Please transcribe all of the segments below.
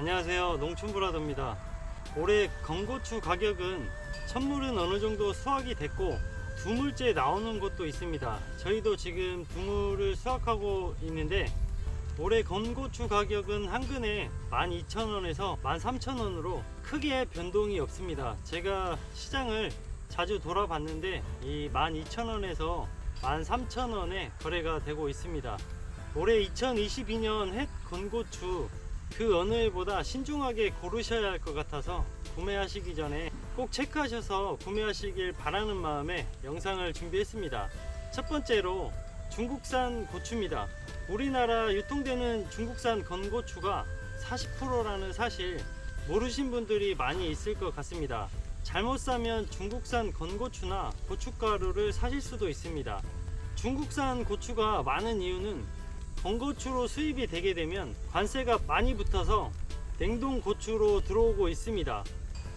안녕하세요. 농촌브라더입니다. 올해 건고추 가격은 첫물은 어느 정도 수확이 됐고 두물째 나오는 곳도 있습니다. 저희도 지금 두물을 수확하고 있는데 올해 건고추 가격은 한 근에 12,000원에서 13,000원으로 크게 변동이 없습니다. 제가 시장을 자주 돌아봤는데 이 12,000원에서 13,000원에 거래가 되고 있습니다. 올해 2022년 햇 건고추 그 어느 해보다 신중하게 고르셔야 할 것 같아서 구매하시기 전에 꼭 체크하셔서 구매하시길 바라는 마음에 영상을 준비했습니다. 첫 번째로 중국산 고추입니다. 우리나라 유통되는 중국산 건고추가 40%라는 사실 모르신 분들이 많이 있을 것 같습니다. 잘못 사면 중국산 건고추나 고춧가루를 사실 수도 있습니다. 중국산 고추가 많은 이유는 건고추로 수입이 되게 되면 관세가 많이 붙어서 냉동 고추로 들어오고 있습니다.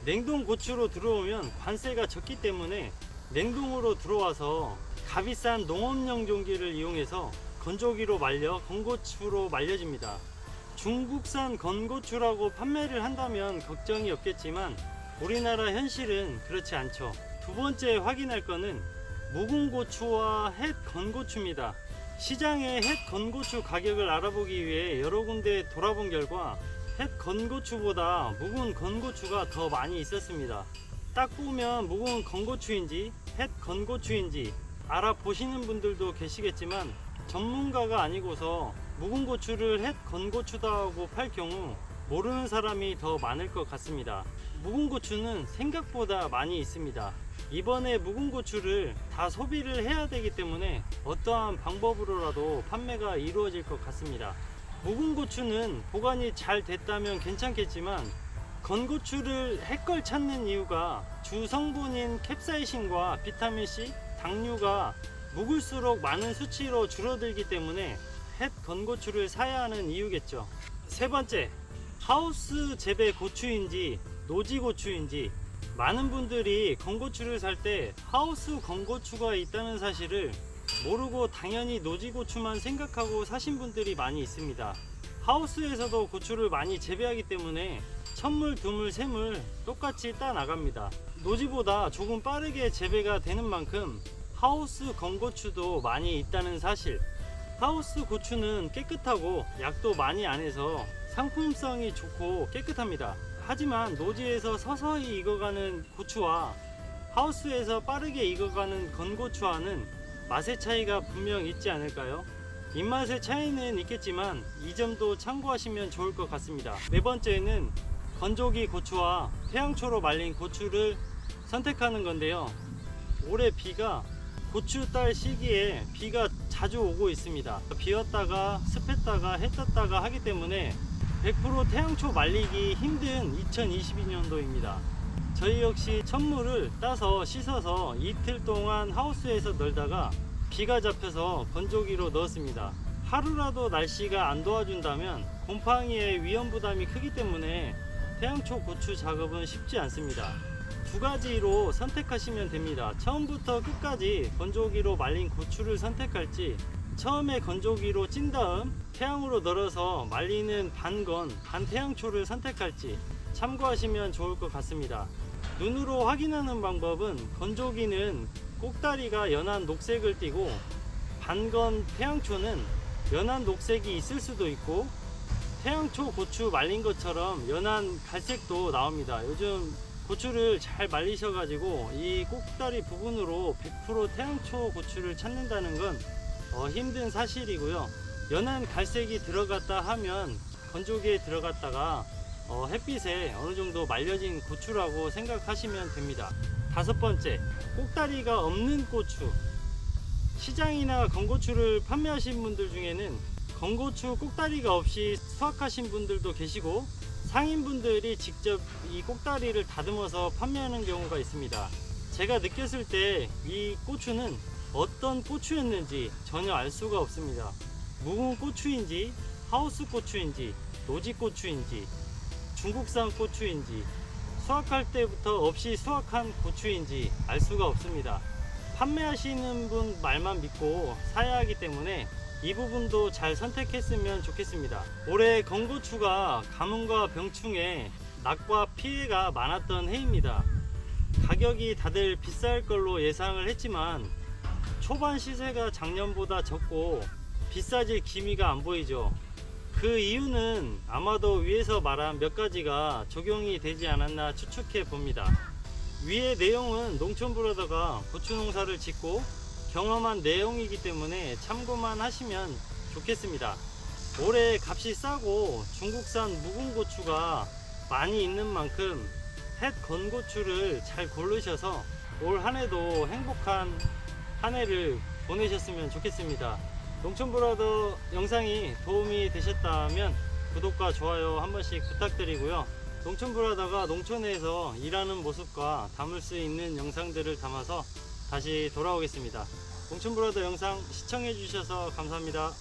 냉동 고추로 들어오면 관세가 적기 때문에 냉동으로 들어와서 값비싼 농업용 종기를 이용해서 건조기로 말려 건고추로 말려집니다. 중국산 건고추라고 판매를 한다면 걱정이 없겠지만 우리나라 현실은 그렇지 않죠. 두 번째 확인할 거는 묵은 고추와 햇 건고추입니다. 시장의 햇 건고추 가격을 알아보기 위해 여러 군데 돌아본 결과 햇 건고추보다 묵은 건고추가 더 많이 있었습니다. 딱 보면 묵은 건고추인지 햇 건고추인지 알아보시는 분들도 계시겠지만 전문가가 아니고서 묵은 고추를 햇 건고추다고 팔 경우 모르는 사람이 더 많을 것 같습니다. 묵은 고추는 생각보다 많이 있습니다. 이번에 묵은 고추를 다 소비를 해야 되기 때문에 어떠한 방법으로라도 판매가 이루어질 것 같습니다. 묵은 고추는 보관이 잘 됐다면 괜찮겠지만 건고추를 핵걸 찾는 이유가 주 성분인 캡사이신과 비타민C, 당류가 묵을수록 많은 수치로 줄어들기 때문에 햇 건고추를 사야 하는 이유겠죠. 세 번째, 하우스 재배 고추인지 노지 고추인지 많은 분들이 건고추를 살 때 하우스 건고추가 있다는 사실을 모르고 당연히 노지 고추만 생각하고 사신 분들이 많이 있습니다. 하우스에서도 고추를 많이 재배하기 때문에 첫물, 두물, 세물 똑같이 따 나갑니다. 노지보다 조금 빠르게 재배가 되는 만큼 하우스 건고추도 많이 있다는 사실. 하우스 고추는 깨끗하고 약도 많이 안 해서 상품성이 좋고 깨끗합니다. 하지만 노지에서 서서히 익어가는 고추와 하우스에서 빠르게 익어가는 건고추와는 맛의 차이가 분명 있지 않을까요? 입맛의 차이는 있겠지만 이 점도 참고하시면 좋을 것 같습니다. 네 번째는 건조기 고추와 태양초로 말린 고추를 선택하는 건데요. 올해 비가 고추 딸 시기에 비가 자주 오고 있습니다. 비었다가 습했다가 해 떴다가 하기 때문에 100% 태양초 말리기 힘든 2022년도입니다. 저희 역시 천물을 따서 씻어서 이틀 동안 하우스에서 널다가 비가 잡혀서 건조기로 넣었습니다. 하루라도 날씨가 안 도와준다면 곰팡이의 위험 부담이 크기 때문에 태양초 고추 작업은 쉽지 않습니다. 두 가지로 선택하시면 됩니다. 처음부터 끝까지 건조기로 말린 고추를 선택할지 처음에 건조기로 찐 다음 태양으로 널어서 말리는 반건 반태양초를 선택할지 참고하시면 좋을 것 같습니다. 눈으로 확인하는 방법은 건조기는 꼭다리가 연한 녹색을 띠고 반건 태양초는 연한 녹색이 있을 수도 있고 태양초 고추 말린 것처럼 연한 갈색도 나옵니다. 요즘 고추를 잘 말리셔가지고 이 꼭다리 부분으로 100% 태양초 고추를 찾는다는 건 어, 힘든 사실이고요. 연한 갈색이 들어갔다 하면 건조기에 들어갔다가 어, 햇빛에 어느 정도 말려진 고추라고 생각하시면 됩니다. 다섯 번째, 꼭다리가 없는 고추. 시장이나 건고추를 판매하신 분들 중에는 건고추 꼭다리가 없이 수확하신 분들도 계시고 상인분들이 직접 이 꼭다리를 다듬어서 판매하는 경우가 있습니다. 제가 느꼈을 때 이 고추는 어떤 고추였는지 전혀 알 수가 없습니다. 묵은 고추인지 하우스 고추인지 노지 고추인지 중국산 고추인지 수확할 때부터 없이 수확한 고추인지 알 수가 없습니다. 판매하시는 분 말만 믿고 사야 하기 때문에 이 부분도 잘 선택했으면 좋겠습니다. 올해 건고추가 가뭄과 병충해 낙과 피해가 많았던 해입니다. 가격이 다들 비쌀 걸로 예상을 했지만 초반 시세가 작년보다 적고 비싸질 기미가 안 보이죠. 그 이유는 아마도 위에서 말한 몇 가지가 적용이 되지 않았나 추측해 봅니다. 위의 내용은 농촌브라더가 고추 농사를 짓고 경험한 내용이기 때문에 참고만 하시면 좋겠습니다. 올해 값이 싸고 중국산 묵은 고추가 많이 있는 만큼 햇 건고추를 잘 고르셔서 올 한 해도 행복한 한 해를 보내셨으면 좋겠습니다. 농촌브라더 영상이 도움이 되셨다면 구독과 좋아요 한 번씩 부탁드리고요. 농촌브라더가 농촌에서 일하는 모습과 담을 수 있는 영상들을 담아서 다시 돌아오겠습니다. 농촌브라더 영상 시청해 주셔서 감사합니다.